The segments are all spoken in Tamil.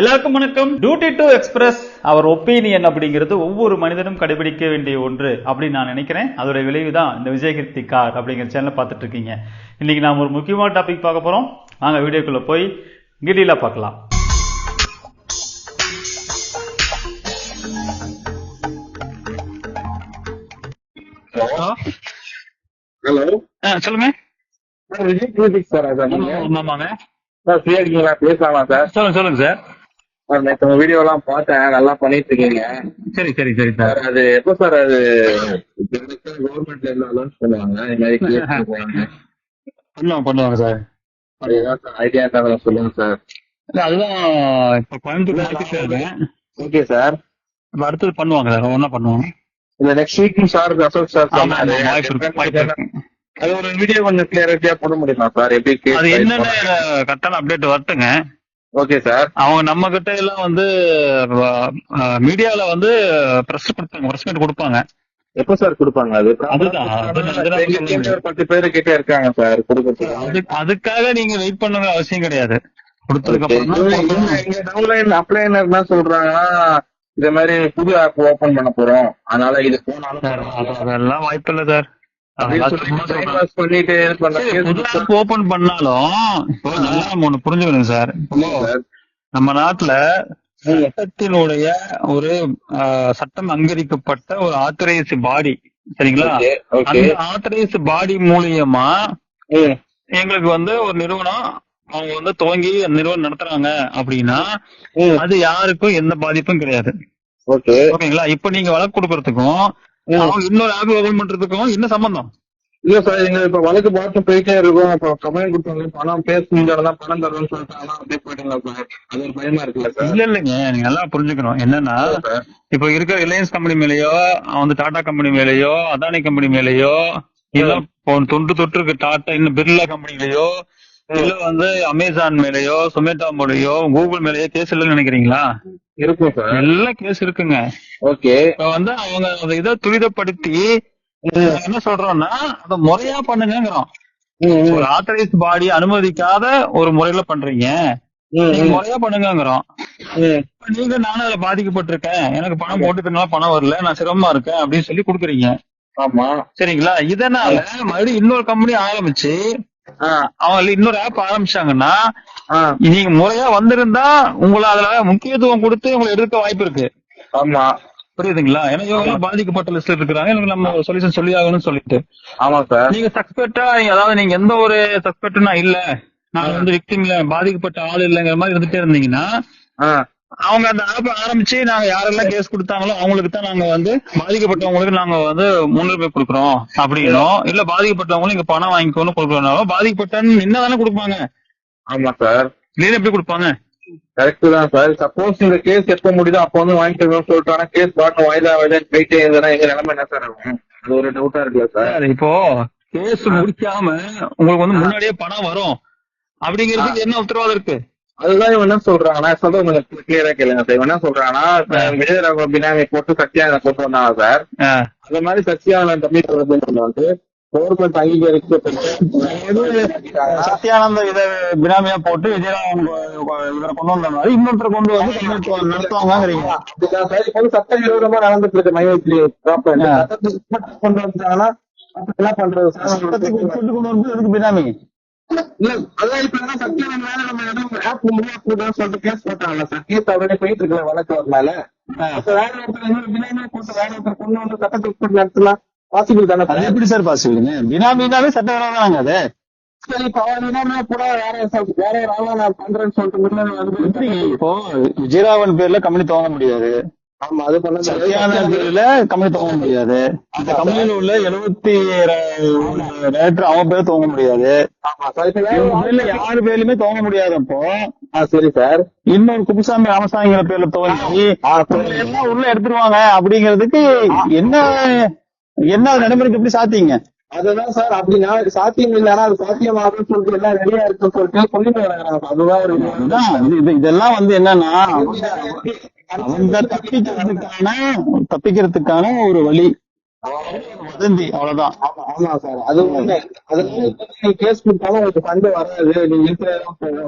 எல்லாருக்கும் வணக்கம். Duty to express our opinion அப்படிங்கிறது ஒவ்வொரு மனிதனும் கடைபிடிக்க வேண்டிய ஒன்று அப்படின்னு நான் நினைக்கிறேன். அதோட விளைவு தான் இந்த விஜயகிருத்தி கார் அப்படிங்கிற சேனலை பார்த்துட்டு இருக்கீங்க இன்னைக்கு நாம ஒரு முக்கியமான டாபிக் பார்க்க போறோம். வாங்க வீடியோக்குள்ள போய் டீடெயிலாக பார்க்கலாம். ஹலோ ஹலோ சொல்லுங்க. Sir Vijay critic sir sir நீங்க? ஆமாங்க. சார் ஃப்ரீயா இருக்கீங்களா? பேசலாமா சார்? சொல்லுங்க சொல்லுங்க சார். நேற்று வீடியோ எல்லாம் பார்த்தேன். நல்லா பண்ணிட்டு இருக்கீங்க சரி சரி சரி. சார் அது எப்போ சார் அது? கவர்மெண்ட்ல இருந்து அலௌன்ஸ் பண்ணுவாங்க. இந்த மாதிரி பண்ணுவாங்க பண்ணுவாங்க சார். அது ஏதாவது சார் ஐடியா இருந்தாலும் சொல்லுங்க சார். அதுதான் இப்ப கோயம்புத்தூர் ஓகே சார் அடுத்தது பண்ணுவாங்க சார். ஒன்னா பண்ணுவாங்க. இந்த next week sir Ashok sir. அது ஒரு வீடியோ கொஞ்சம் கிளியரிட்டியா போட முடியுமா சார்? எப்படி அது என்னன்னு கரெக்டான அப்டேட் வரட்டுங்க ஓகே சார் அவங்க நம்ம கிட்ட எல்லாம் வந்து மீடியால வந்து பிரஸ் கொடுப்பாங்க பிரஸ் மீட் கொடுப்பாங்க. எப்போ சார் கொடுப்பாங்க அது? அதுதான், பத்து பேரு கிட்ட இருக்காங்க சார் கொடுக்கறதுக்கு. அது அதுக்காக நீங்க வெயிட் பண்ணுங்க அவசியம் கிடையாது. கொடுத்ததுக்கு சொல்றாங்கன்னா இந்த மாதிரி புது ஆப் ஓபன் பண்ண போறோம். அதனால இது அதெல்லாம் வாய்ப்பு இல்ல சார் ஓபன் பண்ணாலும் இப்போ நல்லா நம்ம ஒண்ணு புரிஞ்சுக்கணும் சார். நம்ம நாட்டுல. சட்டத்தினுடைய ஒரு ஆஹ், சட்டம் அங்கீகரிக்கப்பட்ட ஒரு ஆத்தரைஸ் பாடி சரிங்களா. அந்த ஆத்தரைஸ் பாடி மூலியமா எங்களுக்கு வந்து ஒரு நிறுவனம் அவங்க வந்து துவங்கி அந்த நிறுவனம் நடத்துறாங்க அப்படின்னா அது யாருக்கும் எந்த பாதிப்பும் கிடையாது. ஓகே. ஓகேங்களா? இப்ப நீங்க வழக்கு கொடுக்கறதுக்கும் இன்னொரு ஆப் ஓபன் பண்றதுக்கும் என்ன சம்பந்தம்? இல்ல சார் எங்க இப்ப வழக்கு பார்த்து போயிட்டே இருக்கோம். அப்ப கமெண்ட் கொடுத்தாங்க பணம் பேச முடிஞ்சாதான் பணம் தருவேன்னு சொல்லிட்டாங்கன்னா அப்படியே போயிட்டீங்களா சார் அது ஒரு பயமா இருக்குல்ல சார் இல்ல இல்லைங்க. நீங்க நல்லா புரிஞ்சுக்கணும். என்னன்னா இப்ப இருக்கிற ரிலையன்ஸ் கம்பெனி மேலயோ வந்து டாடா கம்பெனி மேலயோ அதானி கம்பெனி மேலயோ இல்ல இப்போ தொன்று தொற்று இருக்கு. டாடா இன்னும் பிர்லா கம்பெனிலயோ இல்ல வந்து அமேசான் மேலயோ சொமேட்டோ மேலயோ கூகுள் மேலயோ கேஸ் இல்லைன்னு நினைக்கிறீங்களா? இருக்கும் சார். எல்லாம் கேஸ் இருக்குங்க. ஓகே. இப்ப வந்து அவங்க அந்த இதை துரிதப்படுத்தி என்ன சொல்றோம்னா அதை முறையா பண்ணுங்கிறோம் ஒரு ஆத்தரைஸ் பாடி அனுமதிக்காத ஒரு முறையில பண்றீங்க. முறையா பண்ணுங்கிறோம் நீங்க நானும் அதுல பாதிக்கப்பட்டிருக்கேன். எனக்கு பணம் போட்டுக்கிறதுனால பணம் வரல நான் சிரமமா இருக்கேன் அப்படின்னு சொல்லி கொடுக்குறீங்க. ஆமா. சரிங்களா? இதனால மறுபடியும் இன்னொரு கம்பெனி ஆரம்பிச்சு அவங்க இன்னொரு ஆப் ஆரம்பிச்சாங்கன்னா நீங்க முறையா வந்திருந்தா உங்களை அதுல முக்கியத்துவம் கொடுத்து உங்களை எடுக்க வாய்ப்பு இருக்கு. ஆமா. புரியுதுங்களா? ஏன்னா இவங்க பாதிக்கப்பட்ட லிஸ்ட்ல இருக்கிறாங்க. எனக்கு நம்ம சொல்யூஷன் சொல்லி ஆகணும்னு சொல்லிட்டு. ஆமா சார் நீங்க சஸ்பெக்டா அதாவது நீங்க எந்த ஒரு சஸ்பெக்டும் நான் இல்ல. நான் வந்து விக்டிம்ல பாதிக்கப்பட்ட ஆள் இல்லைங்கிற மாதிரி இருந்துட்டே இருந்தீங்கன்னா அவங்க அந்த ஆப் ஆரம்பிச்சு நாங்க யாரெல்லாம் கேஸ் கொடுத்தாங்களோ அவங்களுக்கு தான் நாங்க வந்து பாதிக்கப்பட்டவங்களுக்கு நாங்க வந்து முன்னுரிமை கொடுக்குறோம் அப்படின்னும் இல்ல பாதிக்கப்பட்டவங்களும் இங்க பணம் வாங்கிக்கணும் கொடுக்கறனாலும் பாதிக்கப்பட்டன்னு என்ன தானே கொடுப்பாங்க. ஆமா சார் இல்லைன்னு எப்படி கொடுப்பாங்க? கரெக்ட் தான் சார் சப்போஸ் இந்த கேஸ் எப்ப முடியுதோ அப்ப வந்து வாங்கிட்டு சொல்லிட்டாங்க கேஸ் பாட்டு வாய்தா வாய்தான் போயிட்டே இருந்ததுன்னா எங்க நிலைமை என்ன சார் ஆகும்? அது ஒரு டவுட்டா இருக்குல்ல சார் சார் இப்போ கேஸ் முடிக்காம உங்களுக்கு வந்து முன்னாடியே பணம் வரும். அப்படிங்கிறதுக்கு என்ன உத்தரவாதம் இருக்கு? அதுதான் இவன் என்ன சொல்றாங்கன்னா சொல்றது கொஞ்சம் கிளியரா கேளுங்க சார் இவன் என்ன சொல்றாங்கன்னா விஜயராக பினாமி போட்டு சத்யானந்த போட்டு வந்தாங்க சார். அந்த மாதிரி சத்யானந்த தமிழ் பிரதமர் வந்து கவர்மெண்ட் அங்கீகரிக்கப்பட்ட சத்யானந்த இத பினாமியா போட்டு விஜயராம் இவரை கொண்டு வந்த மாதிரி இன்னொருத்தர் கொண்டு வந்து நடத்துவாங்கிறீங்க வந்து சட்டவிரோதமா நடந்துட்டு இருக்கு மையத்திலே. கொண்டு வந்துட்டாங்கன்னா அப்ப என்ன பண்றது சட்டத்துக்கு கொண்டு வந்து பினாமி? இல்ல அதான் இப்ப என்ன சத்யானந்த மேல நம்ம ஏதோ ஆப் முடியா போதும் சொல்லிட்டு கேஸ் போட்டாங்கல்ல சார் கேஸ் அவரே போயிட்டு இருக்கல வழக்கு அவர் மேல வேற ஒருத்தர் இன்னொரு பினாமியா போட்டு வேற ஒருத்தர் கொண்டு வந்து சட்டத்துக்கு உட்பட்டு நடத்தலாம். பாசிபிள் தானே அது எப்படி சார் பாசிபிளுங்க பினாமினாவே சட்டவிரோதம் அது. சரி இப்ப அவர் பினாமியா கூட வேற வேற ஒரு ஆளா நான் பண்றேன்னு சொல்லிட்டு முன்னாடி இப்போ? விஜயராவன் பேர்ல கம்பெனி துவங்க முடியாது. ஆமா அது பண்ண பேர்ல கம்பெனி துவங்க முடியாது. அந்த கம்பெனில உள்ள எழுபத்தி டேரக்டர் அவன் பேர் துவங்க முடியாது. யாரு பேர்லயுமே துவங்க முடியாதப்போ சரி சார் இன்னொரு குப்புசாமி ராமசாமிங்கிற பேர்ல துவங்கி எல்லாம் உள்ள எடுத்துருவாங்க அப்படிங்கிறதுக்கு என்ன என்ன நடைமுறைக்கு எப்படி சாத்திங்க அதுதான் சார் அப்படின்னா சாத்தியம் இல்லைன்னா அது சாத்தியமாகும் சொல்லிட்டு எல்லாம் ரெடியா இருக்குன்னு சொல்லிட்டு சொல்லிட்டு அதுதான் இதெல்லாம் வந்து என்னன்னா அவங்க தப்பிக்கிறதுக்கான தப்பிக்கிறதுக்கான ஒரு வழி. வதந்தி அவ்வளவுதான். ஆமா சார். அது அதனால நீங்க கேஸ் கொடுத்தாலும் உங்களுக்கு ஃபண்ட் வராது. நீங்க இருக்கிற.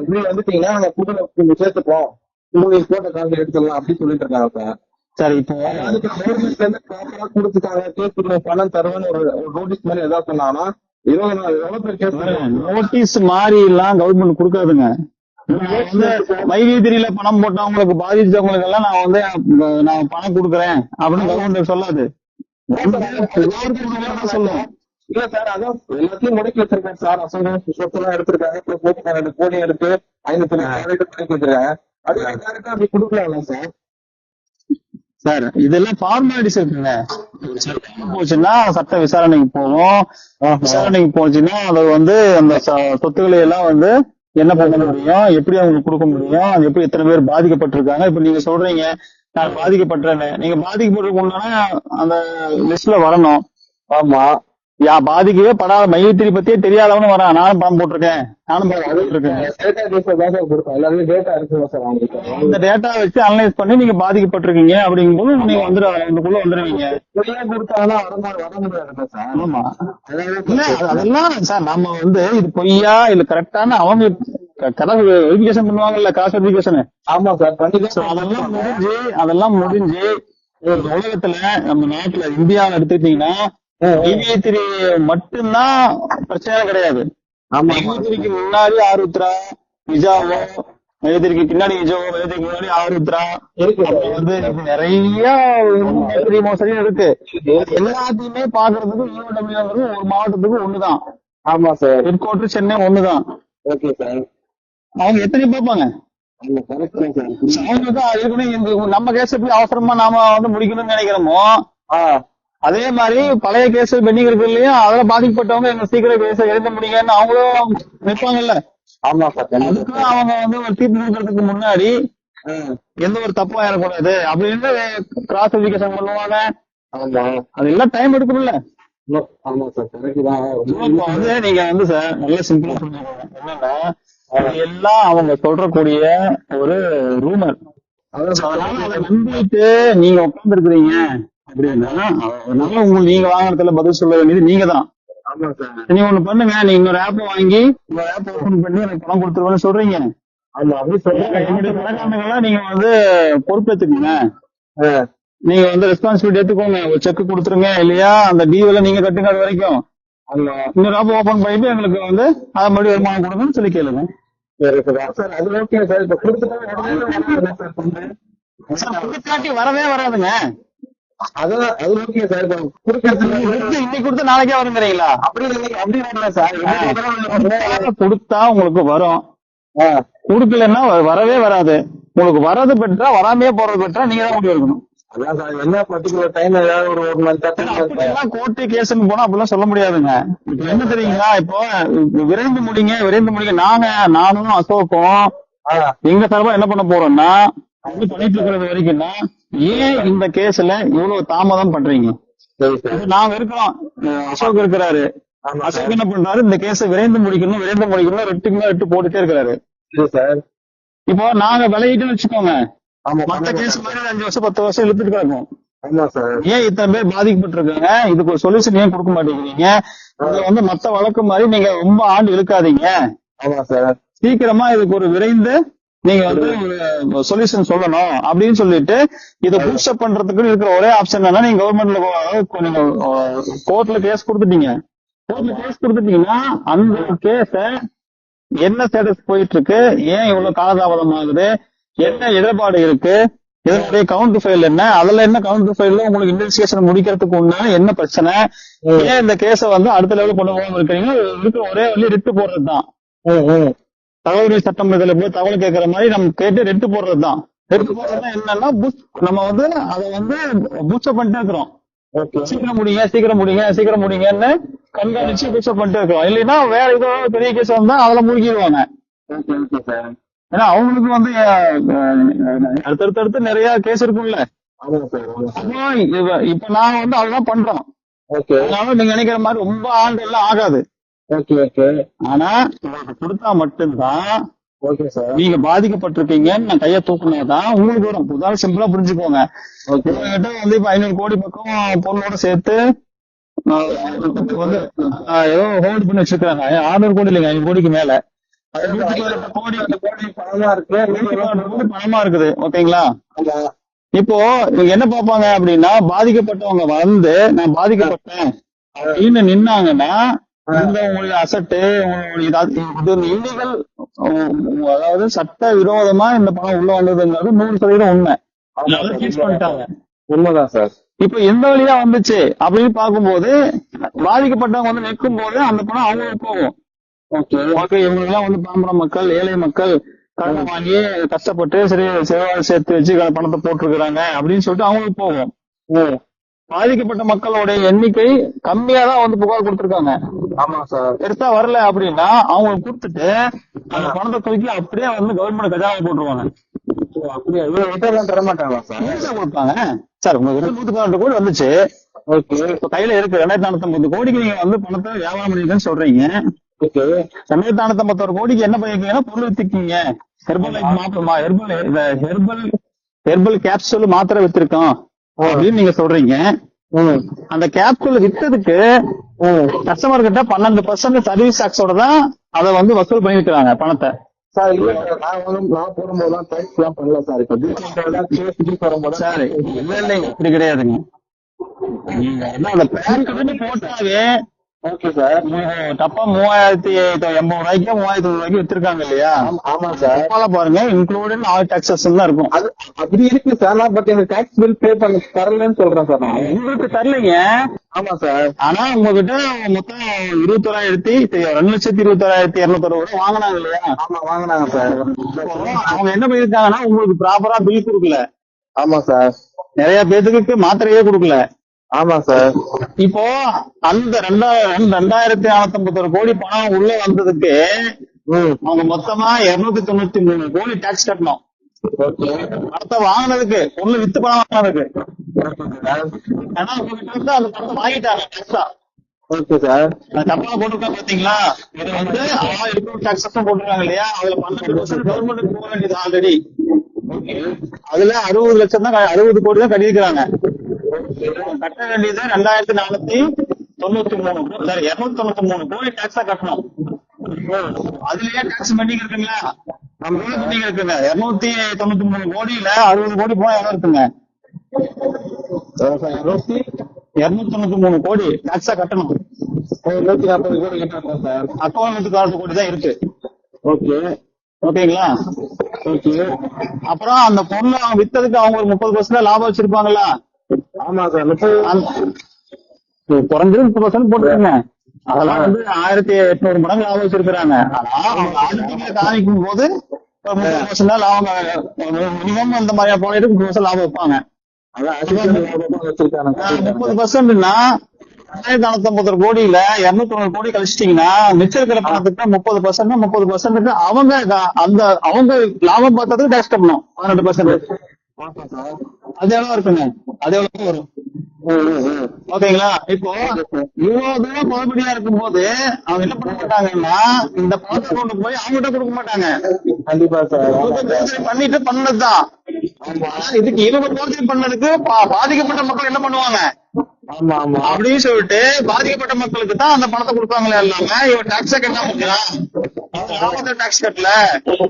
இப்படி வந்துட்டீங்கன்னா நாங்க புது சேர்த்துப்போம் உங்களுக்கு போட்ட காசு எடுத்துடலாம் அப்படின்னு சொல்லிட்டு இருக்காங்க சார். சரி இப்போ அதுக்கு கவர்மெண்ட்ல இருந்து ப்ராப்பரா கொடுத்துட்டாங்க. கேஸ் பணம் தருவேன்னு ஒரு நோட்டீஸ் மாதிரி ஏதாவது சொன்னாங்கன்னா இருபது நாள் எவ்வளவு பேர் கேஸ் நோட்டீஸ் மாதிரி எல்லாம் கவர்மெண்ட் கொடுக்காதுங்க. வந்து வைத்தியத்திரியில பணம் போட்டவங்களுக்கு பாதிச்சவங்களுக்கு எல்லாம் நான் வந்து நான் பணம் கொடுக்குறேன் அப்படின்னு கவர்மெண்ட் சொல்லாது. சொல்லும். இல்ல சார் அதான் எல்லாத்தையும் முடக்கி வச்சிருக்காங்க சார். அசங்க சொத்தெல்லாம் எடுத்திருக்காங்க. பிளஸ் நூத்தி பன்னெண்டு கோடி எடுத்து ஐநூத்தி முடக்கி வச்சிருக்காங்க அது டேரக்டா அப்படி கொடுக்கலாம்ல சார்? சார் இதெல்லாம் ஃபார்மாலிட்டிஸ் இருக்குங்க. போச்சுன்னா சட்ட விசாரணைக்கு போகும் விசாரணைக்கு போச்சுன்னா அது வந்து அந்த சொத்துக்களை எல்லாம் வந்து என்ன பண்ண முடியும்? எப்படி அவங்களுக்கு கொடுக்க முடியும்? அது எப்படி எத்தனை பேர் பாதிக்கப்பட்டிருக்காங்க? இப்ப நீங்க சொல்றீங்க நான் பாதிக்கப்பட்டேன்னு நீங்க பாதிக்கப்பட்டிருக்கோம்னா அந்த லிஸ்ட்ல வரணும். ஆமா. யா பாதிக்கவே படாத மையத்திரி பத்தியே தெரியாதவனு வரான். நானும் பணம் போட்டிருக்கேன். நானும் போட்டிருக்கேன். இந்த டேட்டா வச்சு அனலைஸ் பண்ணி நீங்க பாதிக்கப்பட்டிருக்கீங்க அப்படிங்கும்போது நீங்க வந்துடு அதுக்குள்ள வந்துடுவீங்க பொய்யா கொடுத்தாங்கன்னா வர மா- வர முடியாது சார் ஆமா. அதெல்லாம் சார் நம்ம வந்து இது பொய்யா இல்ல கரெக்டான அவங்க கரெக்ட் வெரிஃபிகேஷன் பண்ணுவாங்கல்ல காசு வெரிஃபிகேஷன் ஆமா சார் அதெல்லாம் முடிஞ்சு அதெல்லாம் முடிஞ்சு ஒரு உலகத்துல நம்ம நாட்டுல இந்தியாவை எடுத்துக்கிட்டீங்கன்னா த்ரீ மட்டும்தான் பிரச்சனை கிடையாது. ஆமா மையத்திரிக்கு முன்னாடி ஆருத்ரா விஜாவோ மையத்திரிக்கு பின்னாடி மையத்திரிக்கு முன்னாடி ஆருத்ரா. வந்து நிறைய மையத்திரி மோசடி இருக்கு. எல்லாத்தையுமே பாக்குறதுக்கு யூடபிள்யூங்கிறது ஒரு மாவட்டத்துக்கு ஒண்ணுதான். ஆமா சார் ஹெட் குவார்டர் சென்னை ஒண்ணுதான். ஓகே சார் அவங்க எத்தனை பார்ப்பாங்க. கரெக்ட் தான் ஏற்கனவே நம்ம கேஸ் எப்படி அவசரமா நாம வந்து முடிக்கணும்னு நினைக்கிறோமோ அதே மாதிரி பழைய கேஸ் பெண்டிங் இருக்கு இல்லையா? அதுல பாதிக்கப்பட்டவங்க எங்க சீக்கிரம் கேஸ் எழுத முடியுங்கன்னு அவங்களும் நிற்பாங்கல்ல ஆமா சார் கண்டிப்பா அதுக்கு அவங்க வந்து ஒரு தீர்ப்பு கொடுக்கறதுக்கு முன்னாடி எந்த ஒரு தப்பும் ஆயிடக்கூடாது அப்படின்னு கிராஸ் வெரிஃபிகேஷன் பண்ணுவாங்க ஆமா. அதெல்லாம் டைம் எடுக்கணும்ல. ஆமா சார் வந்து நீங்க வந்து சார் நல்ல சிம்பிளா என்னன்னா எல்லாம் அவங்க சொல்றக்கூடிய ஒரு ரூமர் அதை நம்பிட்டு நீங்க உட்கார்ந்து இருக்கிறீங்க அப்படின்னா அதனால உங்களுக்கு நீங்க வாங்கினதுல பதில் சொல்ல வேண்டியது நீங்க தான் நீங்க ஒண்ணு பண்ணுங்க நீங்க இன்னொரு ஆப் வாங்கி இன்னொரு ஆப் ஓபன் பண்ணி எனக்கு பணம் கொடுத்துருவேன்னு சொல்றீங்க. நீங்க வந்து பொறுப்பேத்துக்குங்க. நீங்க வந்து ரெஸ்பான்சிபிலிட்டி எடுத்துக்கோங்க. ஒரு செக் கொடுத்துருங்க இல்லையா? அந்த டியூல நீங்க கட்டுங்க அது வரைக்கும். இன்னொரு ஆப் ஓபன் பண்ணிட்டு எங்களுக்கு வந்து அதை மறுபடியும் வருமானம் கொடுங்கன்னு சொல்லி கேளுங்க. வரவே வராதுங்க. அதான் அது ஓகே சார் இன்னைக்கு கொடுத்து நாளைக்கே வருங்கிறீங்களா? அப்படி அப்படி சார். கொடுத்தா- உங்களுக்கு வரும். கொடுக்கலன்னா வரவே வராது. உங்களுக்கு வர்றது பெற்றா வராமையே போறது பெற்றா நீங்க தான் முடிவு எடுக்கணும். என்ன பர்டிகுலர் டைம் ஏதாவது ஒரு ஒரு அப்படியெல்லாம் கோர்ட்டு கேஸ்ன்னு போனா அப்படிலாம் சொல்ல முடியாதுங்க. என்ன தெரியுங்களா? இப்போ விரைந்து முடிங்க விரைந்து முடிங்க. நாங்க நானும் அசோக்கும் எங்க சார்பா என்ன பண்ண போறோம்னா பண்ணிட்டு இருக்கிறது வரைக்கும்னா ஏன் இந்த கேஸ்ல இவ்வளவு தாமதம் பண்றீங்க? நாங்க இருக்கிறோம். அசோக் இருக்கிறாரு. அசோக் என்ன பண்றாரு? இந்த கேஸை விரைந்து முடிக்கணும் விரைந்து முடிக்கணும் ரெட்டுக்கு மேல ரெட்டு போட்டுட்டே இருக்கிறாரு. இப்போ நாங்க விளையிட்டு வச்சுக்கோங்க. ஆமா மத்த கேஸ் மாதிரி அஞ்சு வருஷம் பத்து வருஷம் இழுத்துட்டு கிடக்கும் ஏன் இத்தனை பேர் பாதிக்கப்பட்டிருக்காங்க? இதுக்கு ஒரு சொல்யூஷன் ஏன் கொடுக்க மாட்டேங்கிறீங்க? இதுல வந்து மத்த வழக்கு மாதிரி நீங்க ரொம்ப ஆண்டு இழுக்காதீங்க. ஆமா சார். சீக்கிரமா இதுக்கு ஒரு விரைந்து நீங்க வந்து ஒரு சொல்யூஷன் சொல்லணும் அப்படின்னு சொல்லிட்டு இதை பூஸ்டப் பண்றதுக்கு இருக்கிற ஒரே ஆப்ஷன் என்னன்னா நீங்க கவர்மெண்ட்ல நீங்க கோர்ட்ல கேஸ் கொடுத்துட்டீங்க. கோர்ட்ல கேஸ் கொடுத்துட்டீங்கன்னா அந்த கேஸ என்ன ஸ்டேட்டஸ் போயிட்டு இருக்கு ஏன் இவ்வளவு காலதாமதம் ஆகுது என்ன இடர்பாடு இருக்கு இதனுடைய கவுண்டர் ஃபைல் என்ன அதுல என்ன கவுண்டர் ஃபைல்ல உங்களுக்கு இன்வெஸ்டிகேஷன் முடிக்கிறதுக்கு உண்டான என்ன பிரச்சனை ஏன் இந்த கேஸ வந்து அடுத்த லெவலுக்கு கொண்டு போகாம இருக்கிறீங்க இருக்கிற ஒரே வழி ரிட்டு போடுறதுதான். ம் ம். தகவல் சட்டம் இதுல போய் தகவல் கேட்கற மாதிரி நம்ம கேட்டு ரெட்டு போடுறதுதான். ரெட்டு போடுறது என்னன்னா நம்ம வந்து அதை வந்து பூஸ்டப் பண்ணிட்டே இருக்கிறோம். சீக்கிரம் முடிங்க சீக்கிரம் முடிங்க சீக்கிரம் முடிங்கன்னு கண்காணிச்சு பூஸ்டப் பண்ணிட்டே இருக்கிறோம். இல்லைன்னா வேற ஏதோ பெரிய கேஸ் வந்தா அதுல மூழ்கிடுவாங்க. ஓகே ஓகே சார் ஏன்னா அவங்களுக்கு வந்து அஹ், அஹ், அடுத்தடுத்து அடுத்து நிறைய கேஸ் இருக்கும்ல. இப்ப நான் வந்து அதெல்லாம் பண்றோம். அதனால நீங்க நினைக்கிற மாதிரி ரொம்ப ஆண்டு எல்லாம் ஆகாது. ஓகே ஓகே ஆனா உங்களுக்கு கொடுத்தா மட்டும்தான் ஓகே சார் நீங்க பாதிக்கப்பட்டிருக்கீங்கன்னு நான் கையை தூக்குனாதான் உங்களுக்கு வரும். உதாரணம் சிம்பிளா புரிஞ்சுக்கோங்க. உங்ககிட்ட வந்து இப்ப ஐநூறு கோடி பக்கம் பொருளோட சேர்த்து ஏதோ ஹோல்ட் பண்ணி வச்சிருக்காங்க ஆறுநூறு கோடி இல்லைங்க ஐநூறு கோடிக்கு மேல. பணமா இருக்குது. ஓகேங்களா? இப்போ இவங்க என்ன பார்ப்பாங்க அப்படின்னா பாதிக்கப்பட்டவங்க வந்து நான் பாதிக்கப்பட்டேன் அப்படின்னு நின்னாங்கன்னா உங்களுடைய அசட்டு இது இல்லீகல் அதாவது சட்ட விரோதமா இந்த பணம் உள்ள வந்ததுங்கிறது நூறு சதவீதம் உண்மை. பண்ணிட்டாங்க. உண்மைதான் சார். இப்ப எந்த வழியா வந்துச்சு? அப்படின்னு பார்க்கும்போது பாதிக்கப்பட்டவங்க வந்து நிற்கும் போது அந்த பணம் அவங்களுக்கு போகும். ஓகே ஓகே இவங்க எல்லாம் வந்து பாம்பர மக்கள் ஏழை மக்கள் கடன் வாங்கி கஷ்டப்பட்டு சரி செலவாக சேர்த்து வச்சு பணத்தை போட்டிருக்கிறாங்க அப்படின்னு சொல்லிட்டு அவங்களுக்கு போகும். பாதிக்கப்பட்ட மக்களுடைய எண்ணிக்கை கம்மியா தான் வந்து புகார் கொடுத்திருக்காங்க. ஆமா சார். பெருசா வரல அப்படின்னா அவங்களுக்கு கொடுத்துட்டு அந்த பணத்தை தூக்கி அப்படியே வந்து கவர்மெண்ட் கஜாவை போட்டுருவாங்க. அப்படியா? இவ்வளவு ரிட்டர்ன் தர மாட்டாங்களா சார்? கொடுப்பாங்க. சார் உங்களுக்கு நூத்தி பதினெட்டு கோடி வந்துச்சு. கையில இருக்கு ரெண்டாயிரத்தி நானூத்தி கோடிக்கு நீங்க வந்து பணத்தை வியாபாரம் பண்ணிருக்கேன்னு சொல்றீங்க. ஓகே. ரெண்டாயிரத்தி நானூத்தி கோடிக்கு என்ன பண்ணிருக்கீங்கன்னா பொருள் வித்துக்கீங்க. ஹெர்பல் மாப்பிளமா ஹெர்பல் ஹெர்பல் ஹெர்பல் கேப்சூல் மாத்திரை வித்திருக்கோம். அப்படின்னு நீங்க சொல்றீங்க. அந்த கேப்சூல் வித்ததுக்கு கஸ்டமர் கிட்ட பன்னெண்டு பர்சன்ட் சர்வீஸ் டாக்ஸோட தான் அதை வந்து வசூல் பண்ணிருக்காங்க பணத்தை. சார் இல்ல சார் நான் வந்து நான் போடும்போது டேக்ஸ் எல்லாம் பண்ணல சார் இப்ப சரி இல்ல இப்படி கிடையாதுங்க. நீங்க என்ன அந்த பேக்கெட் போட்டாவே ஓகே சார் டப்பா மூவாயிரத்தி எண்பது ரூபாய்க்கு மூவாயிரத்தி ரூபாய்க்கு வித்திருக்காங்க இல்லையா? ஆமா சார் பாருங்க. இன்க்ளூடட் ஆல் டாக்ஸஸ் தான் இருக்கும். அது அப்படி இருக்கு சார் நான் பட் எனக்கு டேக்ஸ் பில் பே பண்ண தரலன்னு சொல்றேன் சார் நான். உங்களுக்கு தரலைங்க? ஆமா சார் ஆனா உங்ககிட்ட மொத்தம் இருபத்தோராயிரத்தி ரெண்டு லட்சத்தி இருபத்தோராயிரத்தி இருநூத்தி ரூபாய் வாங்கினாங்க இல்லையா? ஆமா வாங்கினாங்க சார் அவங்க என்ன பண்ணிருக்காங்கன்னா உங்களுக்கு ப்ராப்பரா பில் கொடுக்கல. ஆமா சார் நிறைய பேத்துக்கு மாத்திரையே கொடுக்கல. ஆமா சார் இப்போ அந்த ரெண்டாயிரம் ரெண்டாயிரத்தி நானூத்தி கோடி பணம் உள்ள வந்ததுக்கு அவங்க மொத்தமா இருநூத்தி தொண்ணூத்தி மூணு கோடி டாக்ஸ் கட்டணும். ஓகே. பணத்தை வாங்கினதுக்கு பொருள் வித்து பணம் வாங்கினதுக்கு. ஆனா உங்ககிட்ட அந்த பணத்தை வாங்கிட்டாங்க tax-ஆ. ஓகே சார் டப்பால போட்டிருக்காங்க பாத்தீங்களா? இது வந்து ஆயிரம் டாக்ஸஸ் போட்டிருக்காங்க இல்லையா? அதுல பன்னெண்டு பர்சன்ட் கவர்மெண்ட் போக வேண்டியது ஆல்ரெடி அதுல அறுபது லட்சம் தான் அறுபது கோடி தான் கட்டியிருக்கிறாங்க. கட்ட வேண்டியது ரெண்டாயிரத்தி நானூத்தி தொண்ணூத்தி மூணு. சாரி இருநூத்தி தொண்ணூத்தி மூணு கோடி டாக்ஸா கட்டணும். அதுலயே டாக்ஸ் பெண்டிங் இருக்குங்களா? நம்ம பெண்டிங் இருக்குங்க. இருநூத்தி தொண்ணூத்தி மூணு கோடியில அறுபது கோடி போனா எவ்வளவு இருக்குங்க? நூத்தி இருநூத்தி தொண்ணூத்தி மூணு கோடி டாக்ஸா கட்டணும். நூத்தி நாற்பது கோடி கட்டணும் சார். அக்கௌண்ட் கார்டு கோடி தான் இருக்கு. ஓகே. ஓகேங்களா? ஓகே. அப்புறம் அந்த பொருளை அவங்க வித்ததுக்கு அவங்க ஒரு முப்பது பர்சன்ட் லாபம் வச்சிருப்பாங்களா? ஆமா சார் முப்பது குறைஞ்சது முப்பது பர்சன்ட் போட்டுருங்க அதெல்லாம் வந்து ஆயிரத்தி எட்நூறு மடங்கு லாபம் வச்சிருக்காங்க ஆனா காமிக்கும் போது ஒரு முப்பது பர்சன்ட் லாபம் மினிமம் அந்த மாதிரி போனதுக்கு முப்பது பர்சன்ட் லாபம் வைப்பாங்க. முப்பது பர்சன்ட்னா ரெண்டாயிரத்தி நானூத்தி கோடியில இருநூத்தி தொண்ணூறு கோடி கழிச்சிட்டீங்கன்னா மிச்சம் இருக்கிற பணத்துக்கு முப்பது பர்சன்ட் முப்பது பர்சன்ட் அவங்க அந்த அவங்க லாபம் பார்த்ததுக்கு டேக்ஸ் கட்டணும். பதினெட்டு பர்சன்ட். அது எவ்வளவு இருக்குங்க? அது எவ்வளவு வரும்? ஓகேங்களா? இப்போ இவ்வளவு தூரம் குழப்படியா இருக்கும்போது அவங்க என்ன பண்ண மாட்டாங்கன்னா இந்த பணத்தை கொண்டு போய் அவங்ககிட்ட கொடுக்க மாட்டாங்க. கண்டிப்பா சார். பண்ணிட்டு பண்ணதுதான். இதுக்கு இவங்க மோசடி பண்ணதுக்கு பாதிக்கப்பட்ட மக்கள் என்ன பண்ணுவாங்க? ஆமா ஆமா. அப்படின்னு சொல்லிட்டு பாதிக்கப்பட்ட மக்களுக்கு தான் அந்த பணத்தை கொடுப்பாங்களே இல்லாம இவன் டாக்ஸ் கட்ட முடியும் லாபத்தை டாக்ஸ் கட்டல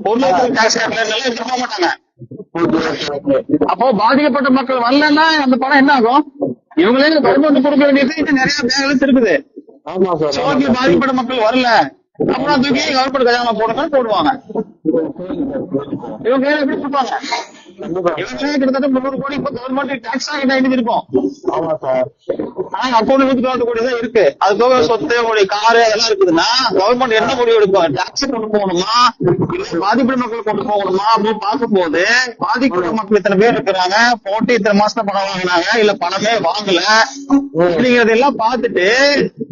பொருளாதார டாக்ஸ் கட்டல எல்லாம் போக மாட்டாங்க. அப்போ பாதிக்கப்பட்ட மக்கள் வரலன்னா அந்த பணம் என்ன ஆகும்? இவங்களே கவர்மெண்ட் கொடுக்க வேண்டியது இன்னும் நிறைய பேங்க்ஸ் இருக்குது பாதிக்கப்பட்ட மக்கள் வரல. அப்புறம் தூக்கி கவர்மெண்ட் கஜானா போடுங்க போடுவாங்க. இவங்க எப்படி கொடுப்பாங்க இவங்களே கிட்டத்தட்ட முந்நூறு கோடி இப்ப கவர்மெண்ட் டாக்ஸ் ஆகிட்ட எழுதிருக்கோம் ஆமா சார். ஆனா அக்கௌண்ட் நூத்தி தொண்ணூறு கோடி தான் இருக்கு. அது போக சொத்து உங்களுடைய காரு அதெல்லாம் இருக்குதுன்னா கவர்மெண்ட் என்ன முடிவு எடுக்கும்? டாக்ஸ் கொண்டு போகணுமா? பாதிக்கப்பட்ட மக்கள் கொண்டு போகணுமா? அப்படின்னு பார்க்கும்போது பாதிக்கப்பட்ட மக்கள் இத்தனை பேர் இருக்கிறாங்க? போட்டு இத்தனை மாசத்துல பணம் வாங்கினாங்க? இல்ல பணமே வாங்கல? அப்படிங்கறது எல்லாம் பார்த்துட்டு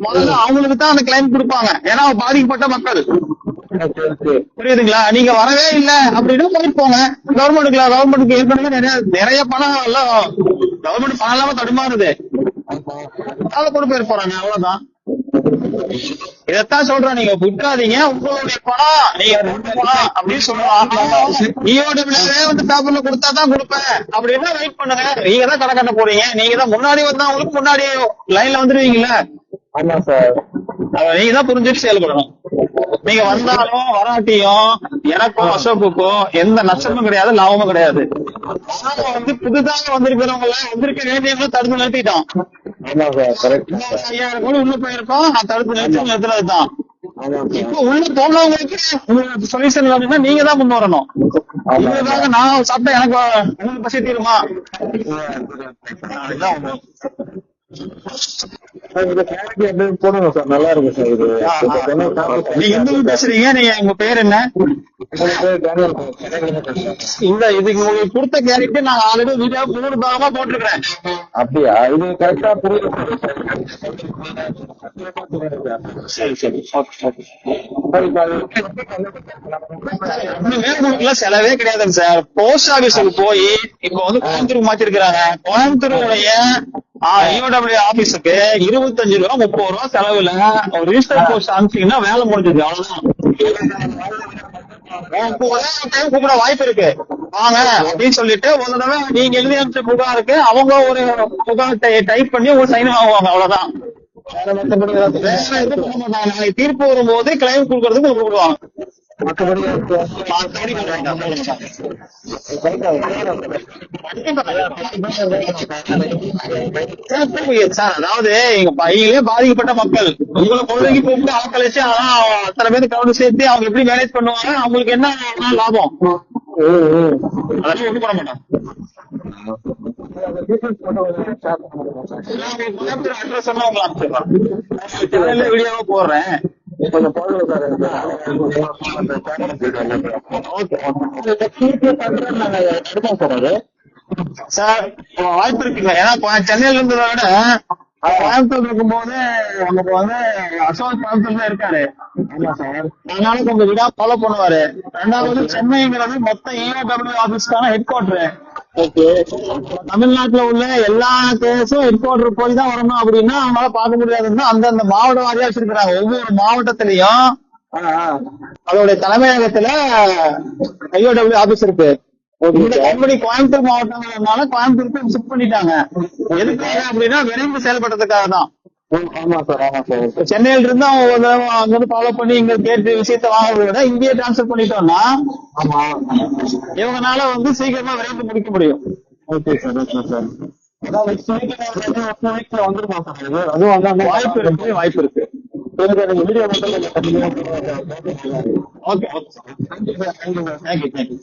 முதல்ல அவங்களுக்கு தான் அந்த கிளைம் கொடுப்பாங்க. ஏன்னா பாதிக்கப்பட்ட மக்கள். புரியுதுங்களா? நீங்க வரவே இல்ல அப்படின்னா போயிட்டு போங்க. கவர்மெண்ட்டுக்கு கவர்மெண்ட்டுக்கு ஏற்கனவே நிறைய நிறைய பணம் எல்லாம் கவர்மெண்ட் பணம் இல்லாம தடுமாறுது. அதை கொண்டு போயிட்டு போறாங்க. அவ்வளவுதான். இதைத்தான் சொல்றேன். நீங்க விற்காதீங்க உங்களுடைய பணம். நீங்க போலாம் அப்படின்னு சொல்லுவாங்க. ஈயோட விலையே வந்து பேப்பர்ல கொடுத்தா தான் கொடுப்பேன். அப்படின்னா வெயிட் பண்ணுங்க. நீங்க தான் கடை கட்ட போறீங்க. நீங்க தான் முன்னாடி வந்தா உங்களுக்கு முன்னாடி லைன்ல வந்துருவீங்கல்ல ஆமா சார் நீங்க தான் புரிஞ்சுட்டு செயல்படணும். நீங்க வந்தாலும் வராட்டியும் எனக்கும் அசோக்குக்கும் எந்த நஷ்டமும் கிடையாது லாபமும் கிடையாது. வந்து புதுதாக வந்திருக்கிறவங்கள வந்திருக்க வேண்டியவங்க தடுத்து நிறுத்திட்டோம். ஐயாயிரம் கோடி உள்ள போயிருக்கோம் நான் தடுத்து நிறுத்தி சார் இப்போ உள்ள போனவங்களுக்கு சொல்யூஷன் வேணும்னா நீங்க தான் முன் வரணும். இதுக்காக நான் சாப்பிட்டா எனக்கு உங்களுக்கு பசி தீருமா? இந்த கேரட் அப்படியே போடுங்க சார். நல்லா இருக்கும் சார் இது. நீங்க எந்த பேசுறீங்க நீங்க உங்க பேர் என்ன. இந்த இதுக்கு உங்களுக்கு கொடுத்த கேரக்டர் நான் ஆல்ரெடி வீடியோ மூணு பாகமா போட்டிருக்கிறேன். அப்படியா? இது கரெக்டா சரி. சரி கொடுக்கல செலவே கிடையாதுங்க சார். போஸ்ட் ஆபீஸுக்கு போய் இப்ப வந்து கோயம்புத்தூர் மாத்திருக்கிறாங்க. கோயம்புத்தூருடைய ஈஓடபிள்யூ ஆபீஸுக்கு இருபத்தஞ்சு ரூபா முப்பது ரூபா செலவுல ஒரு ரிஜிஸ்டர் போஸ்ட் அனுப்பிச்சீங்கன்னா வேலை முடிஞ்சது அவ்வளவுதான். ஒரு கூப்பிட வாய்ப்பு இருக்கு. வாங்க அப்படின்னு சொல்லிட்டு ஒரு தடவை நீங்க எழுதி அனுப்பிச்ச புகாருக்கு அவங்க ஒரு புகார் டைப் பண்ணி ஒரு சைன் வாங்குவாங்க அவ்வளவுதான். நாளைக்கு தீர்ப்பு வரும்போது கிளைம் கொடுக்கறதுக்கு கூப்பிடுவாங்க. மற்றபடி அதாவது எங்க பையிலே பாதிக்கப்பட்ட மக்கள். உங்களை கொள்ளைக்கு கூப்பிட்டு ஆக்களிச்சு அதான் அத்தனை பேர் கவனம் சேர்த்து அவங்க எப்படி மேனேஜ் பண்ணுவாங்க அவங்களுக்கு என்ன லாபம். அதெல்லாம் ஒண்ணும் பண்ண மாட்டாங்க. அட்ரஸ் எல்லாம் உங்களை அனுப்பிச்சிடலாம் வீடியோவா போடுறேன். கொஞ்சம் போடுங்க சார் எடுப்போம் சார் அது. சார் வாய்ப்பு இருக்குங்க. ஏன்னா சென்னையில இருந்ததை விட கோயம்புத்தூர் இருக்கும்போது அங்க வந்து அசோக் கோயம்புத்தூர் தான் இருக்காரு. ஆமா சார் அதனால கொஞ்சம் விடா ஃபாலோ பண்ணுவாரு. ரெண்டாவது சென்னைங்கிறது மொத்த ஏடபிள்யூ ஆபீஸ்க்கான ஹெட் குவார்டர் தமிழ்நாட்டுல உள்ள எல்லா கேஸும் ஹெட் குவார்டர் போய் தான் வரணும் அப்படின்னா அவங்களால பார்க்க முடியாதுன்னா அந்தந்த மாவட்ட வாரியா வச்சிருக்கிறாங்க. ஒவ்வொரு மாவட்டத்திலையும் அதோட தலைமையகத்துல ஐஓடபிள்யூ ஆபீஸ் இருக்கு. கம்பெனி கோயம்புத்தூர் மாவட்டங்கிறதுனால கோயம்புத்தூருக்கு ஷிஃப்ட் பண்ணிட்டாங்க. எதுக்காக அப்படின்னா விரைந்து செயல்படுறதுக்காக தான். ஆமா சார் ஆமா சார். சென்னையில இருந்து அவங்க அங்க இருந்து ஃபாலோ பண்ணி இங்க கேட்டு விஷயத்த வாங்குறத விட இங்கேயே டிரான்ஸ்ஃபர் பண்ணிட்டோம்னா ஆமா இவங்கனால வந்து சீக்கிரமா விரைந்து முடிக்க முடியும். Okay sir okay sir sir வாய்ப்பு இருக்கு வாய்ப்பு இருக்கு. வீடியோ மட்டும் கொஞ்சம் கண்டிப்பா ஓகே ஓகே தேங்க்யூ தேங்க்யூ